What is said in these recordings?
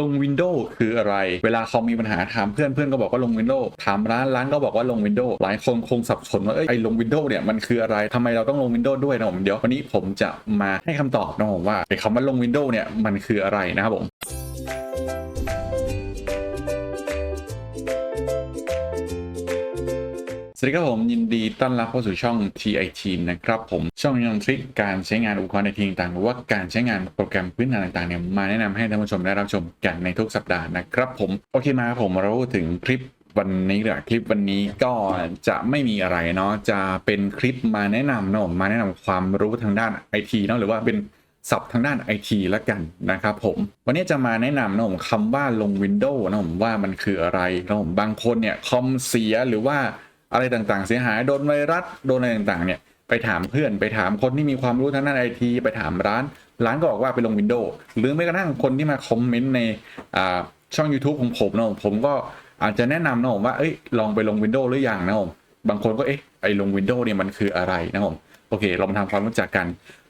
ลง Windows คืออะไร เวลาเขามีปัญหาถามเพื่อนเพื่อนก็บอกว่าลง Windows ถามร้านร้านก็บอกว่าลง Windows หลายคนคงสับสนว่าเอ้ยไอ้ลง Windows เนี่ยมันคืออะไรทำไมเราต้องลง Windows ด้วยนะผมเดี๋ยววันนี้ผมจะมาให้คำตอบนะผมว่าไอ้คำว่าลง Windows เนี่ยมันคืออะไรนะครับผม สวัสดีครับผมยินดีต้อนรับเข้าสู่ช่อง TIT นะครับผมช่องนี้นำทริคการใช้งานอุปกรณ์ในทีต่างๆหรือว่าการใช้งานโปรแกรมพื้นฐานต่างๆเนี่ยมาแนะนำให้ท่านผู้ชมได้รับชมกันในทุกสัปดาห์นะครับผมโอเคมาครับผมเราถึงคลิปวันนี้เดี๋ยคลิปวันนี้ก็จะไม่มีอะไรเนาะจะเป็นคลิปมาแนะนำเนาะมาแนะนำความรู้ทางด้านไอทีเนาะหรือว่าเป็นศัพท์ทางด้านไอทีละกันนะครับผมวันนี้จะมาแนะนำนะผมคำว่าลง Windows นะผมว่ามันคืออะไรนะผมบางคนเนี่ยคอมเสียหรือว่า อะไรต่างๆ เสียหายโดนไวรัสโดนอะไรต่างๆเนี่ยไปถามเพื่อนไปถามคนที่มีความรู้ทางด้านไอทีไปถามร้าน ร้านก็บอกว่าไปลง Windows หรือแม้กระทั่งคนที่มาคอมเมนต์ในอ่าช่อง YouTube ของผมนะผมก็อาจจะแนะนำนะผมว่าเอ้ยลองไปลง Windows หรือยังนะผมบางคนก็เอ๊ะไอลง Windows เนี่ยมันคืออะไรนะผมโอเค เรามาทำความรู้จักกัน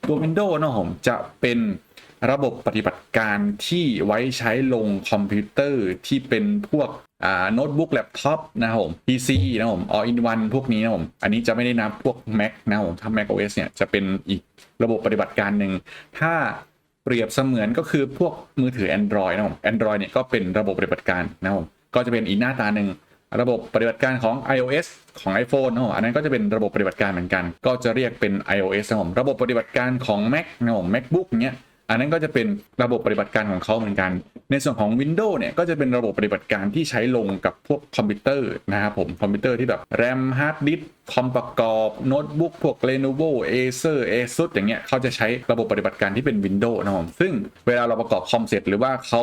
ตัว Windows นะผมจะเป็น ระบบปฏิบัติการที่ไว้ใช้ลงคอมพิวเตอร์ที่เป็นพวกอ่าโน้ตบุ๊กแล็ปท็อปนะครับผม PC นะครับผม all in one พวกนี้นะครับผม อันนี้จะไม่ได้นับพวก Mac นะครับผม ถ้า Mac OS เนี่ยจะเป็นอีกระบบปฏิบัติการหนึ่ง ถ้าเปรียบเสมือนก็คือพวกมือถือ Android นะครับผม Android เนี่ยก็เป็นระบบปฏิบัติการนะครับผม ก็จะเป็นอีกหน้าตาหนึ่งระบบปฏิบัติการของ iOS ของ iPhone นะครับผมอันนั้นก็จะเป็นระบบปฏิบัติการเหมือนกัน ก็จะเรียกเป็น iOS นะครับผม ระบบปฏิบัติการของ Mac นะครับผม MacBook เนี้ย อันนั้นก็จะเป็นระบบปฏิบัติการของเขาเหมือนกัน ในส่วนของ Windows เนี่ยก็จะเป็นระบบปฏิบัติการที่ใช้ลงกับพวกคอมพิวเตอร์นะครับผมคอมพิวเตอร์ที่แบบ RAM Hard Disk คอมประกอบโน้ตบุ๊กพวก Lenovo Acer Asus อย่างเงี้ยเขาจะใช้ระบบปฏิบัติการที่เป็น Windows นะครับ ซึ่งเวลาเราประกอบคอมเสร็จ หรือว่าเขา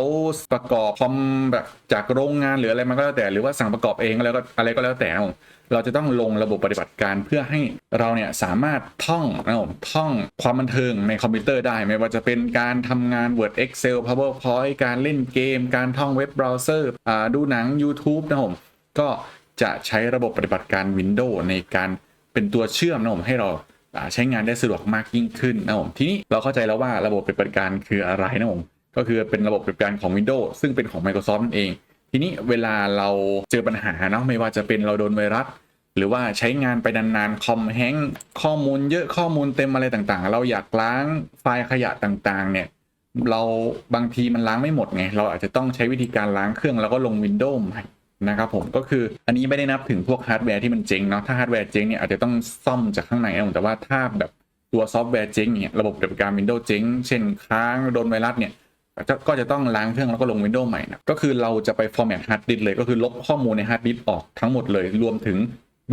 ประกอบคอมแบบจากโรงงานหรืออะไรมันก็แล้วแต่หรือว่าสั่งประกอบเองแล้วก็อะไรก็แล้วแต่นะครับ เราจะต้องลงระบบปฏิบัติการเพื่อให้เราเนี่ยสามารถท่องนะครับผมท่องความบันเทิงในคอมพิวเตอร์ได้ไม่ว่าจะเป็นการทำงาน Word Excel PowerPoint การเล่นเกม การท่องเว็บเบราว์เซอร์ดูหนัง YouTube นะครับผมก็จะใช้ระบบปฏิบัติการ Windows ในการเป็นตัวเชื่อมนะครับผมให้เราใช้งานได้สะดวกมากยิ่งขึ้นนะครับผมทีนี้เราเข้าใจแล้วว่าระบบปฏิบัติการคืออะไรนะครับผมก็คือเป็นระบบปฏิบัติการของ Windows ซึ่งเป็นของ Microsoft นั่นเอง ทีนี้เวลาเราเจอปัญหาเนาะไม่ว่าจะเป็นเราโดนไวรัส หรือว่าใช้งานไปนานๆคอมแฮงก์ข้อมูลเยอะข้อมูลเต็มอะไรต่างๆ เราอยากล้างไฟล์ขยะต่างๆ เนี่ย เราบางทีมันล้างไม่หมดไง เราอาจจะต้องใช้วิธีการล้างเครื่องแล้วก็ลง Windows ใหม่นะครับผมก็คืออันนี้ไม่ได้นับถึงพวกฮาร์ดแวร์ที่มันเจ๊งเนาะถ้าฮาร์ดแวร์เจ๊งเนี่ยอาจจะต้องซ่อมจากข้างในนะผมแต่ว่าถ้าแบบตัวซอฟต์แวร์เจ๊งเนี่ยระบบปฏิบัติการ Windows เจ๊งเช่นค้างโดนไวรัสเนี่ยก็ก็จะต้องล้างเครื่องแล้วก็ลง Windows ใหม่นะก็คือเราจะไป format hard disk เลยก็คือลบข้อมูลใน hard disk ออกทั้งหมดเลย รวมถึง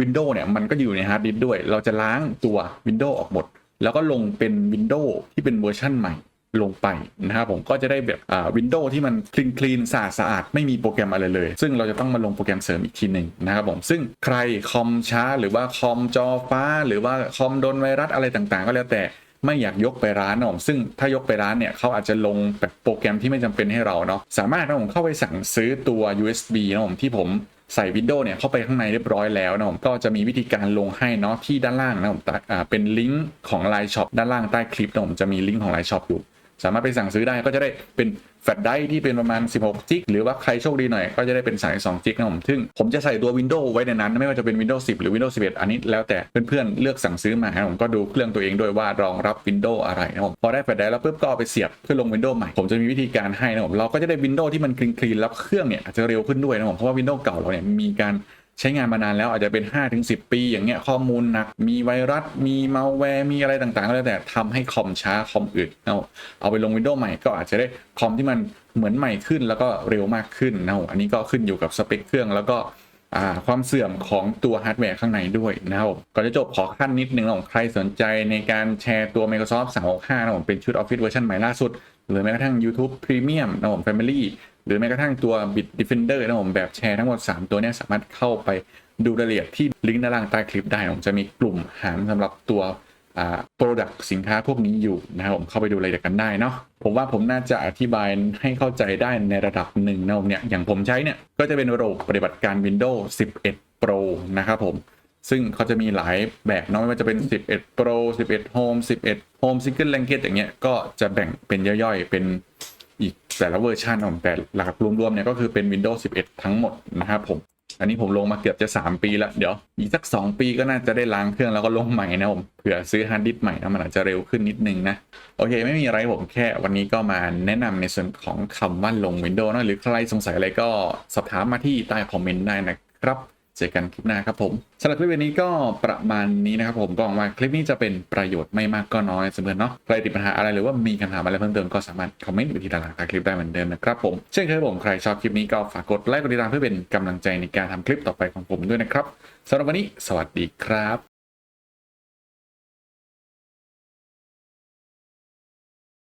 Windows เนี่ยมันก็อยู่ใน hard disk ด้วย เราจะล้างตัว Windows ออกหมด แล้วก็ลงเป็น Windows ที่เป็นเวอร์ชันใหม่ลงไปนะครับผมก็จะได้แบบอ่าวินโดว์ที่มันคลีนคลีนสะอาดสะอาดไม่มีโปรแกรมอะไรเลย ซึ่งเราจะต้องมาลงโปรแกรมเสริมอีกทีหนึ่งนะครับผมซึ่งใครคอมช้าหรือว่าคอมจอฟ้า หรือว่าคอมโดนไวรัสอะไรต่างๆ ก็แล้วแต่ไม่อยากยกไปร้านนะผมซึ่งถ้ายกไปร้านเนี่ยเขาอาจจะลงแบบโปรแกรมที่ไม่จำเป็นให้เราเนาะสามารถนะผมเข้าไปสั่งซื้อตัว USB นะผมที่ผม ใส่ Windows เนี่ยเข้าไปข้างในเรียบร้อยแล้วนะผมก็จะมีวิธีการลงให้เนาะที่ด้านล่างนะผมอ่าเป็นลิงก์ของไลน์ช็อปด้านล่างใต้คลิปนะผมจะมีลิงก์ของไลน์ช็อปอยู่ สามารถไปสั่งซื้อได้ก็จะได้เป็นแฟลชไดที่เป็นประมาณ 16 จิก หรือว่าใครโชคดีหน่อยก็จะได้เป็น32จิกนะผมซึ่งผมจะใส่ตัว Windows ไว้ในนั้น ไม่ว่าจะเป็น Windows 10 หรือ Windows 11 อันนี้แล้วแต่เพื่อนๆเลือกสั่งซื้อมาผมก็ดูเครื่องตัวเองด้วยว่ารองรับ Windows อะไรนะผมพอได้แฟลชไดแล้วปุ๊บก็เอาไปเสียบเพื่อลง Windows ใหม่ ผมจะมีวิธีการให้นะผมเราก็จะได้ Windows ที่มันคลีนๆแล้วเครื่องเนี่ยอาจจะเร็วขึ้นด้วยนะผมเพราะว่า Windows เก่าเราเนี่ยมีการ ใช้งานมานานแล้วอาจจะเป็น 5-10 ปีอย่างเงี้ยข้อมูลหนัก มีไวรัส มีมาแวร์ มีอะไรต่างๆก็แล้วแต่ทำให้คอมช้าคอมอึดเอาเอาไปลง Windows ใหม่ก็อาจจะได้คอมที่มันเหมือนใหม่ขึ้นแล้วก็เร็วมากขึ้นนะอันนี้ก็ขึ้นอยู่กับสเปคเครื่องแล้วก็ความเสื่อมของตัวฮาร์ดแวร์ข้างในด้วยนะครับก่อนจะจบขอขั้นนิดนึงนะผมใครสนใจในการแชร์ตัว Microsoft 365นะผมเป็นชุด Office เวอร์ชันใหม่ล่าสุด หรือแม้กระทั่ง YouTube Premium นะผม Family รือแม้กระทั่งตัว Bit Defender นะผมแบบแชร์ทั้งหมด 3 ตัวนี้สามารถเข้าไปดูรายละเอียดที่ลิงก์ด้านล่างใต้คลิปได้ผมจะมีกลุ่มหารสำหรับตัวอ่า product สินค้าพวกนี้อยู่นะครับผมเข้าไปดูรายละเอียดกันได้เนาะผมว่าผมน่าจะอธิบายให้เข้าใจได้ในระดับหนึ่งนะผมเนี่ยอย่างผมใช้เนี่ยก็จะเป็นระบบปฏิบัติการ Windows 11 Pro นะครับผมซึ่งเขาจะมีหลายแบบเนาะไม่ว่าจะเป็น 11 Pro 11 Home 11 Home Single Language อย่างเงี้ยก็จะแบ่งเป็นย่อยๆเป็น อีกแต่ละเวอร์ชันของแต่หลักรวมๆเนี่ยก็คือเป็น Windows 11 ทั้งหมดนะครับผม อันนี้ผมลงมาเกือบจะ 3 ปีแล้วเดี๋ยว อีกสัก 2 ปีก็น่าจะได้ล้างเครื่องแล้วก็ลงใหม่นะผมเผื่อซื้อฮาร์ดดิสก์ใหม่นะมันอาจจะเร็วขึ้นนิดนึงนะ โอเค ไม่มีอะไรผมแค่วันนี้ก็มาแนะนำในส่วนของคำว่าลง Windows นะหรือใครสงสัยอะไรก็สอบถามมาที่ใต้คอมเมนต์ได้นะครับ เจอกันคลิปหน้าครับผมสำหรับคลิปวันนี้ก็ประมาณนี้นะครับผมก็หวังว่าคลิปนี้จะเป็นประโยชน์ไม่มากก็น้อยเสมอเนาะใครติดปัญหาอะไรหรือว่ามีคำถามอะไรเพิ่มเติมก็สามารถคอมเมนต์อยู่ที่ด้านล่างคลิปได้เหมือนเดิมนะครับผมเช่นเคยผมใครชอบคลิปนี้ก็ฝากกดไลค์กดติดตามเพื่อเป็นกำลังใจในการทำคลิปต่อไปของผมด้วยนะครับสำหรับวันนี้ สวัสดีครับ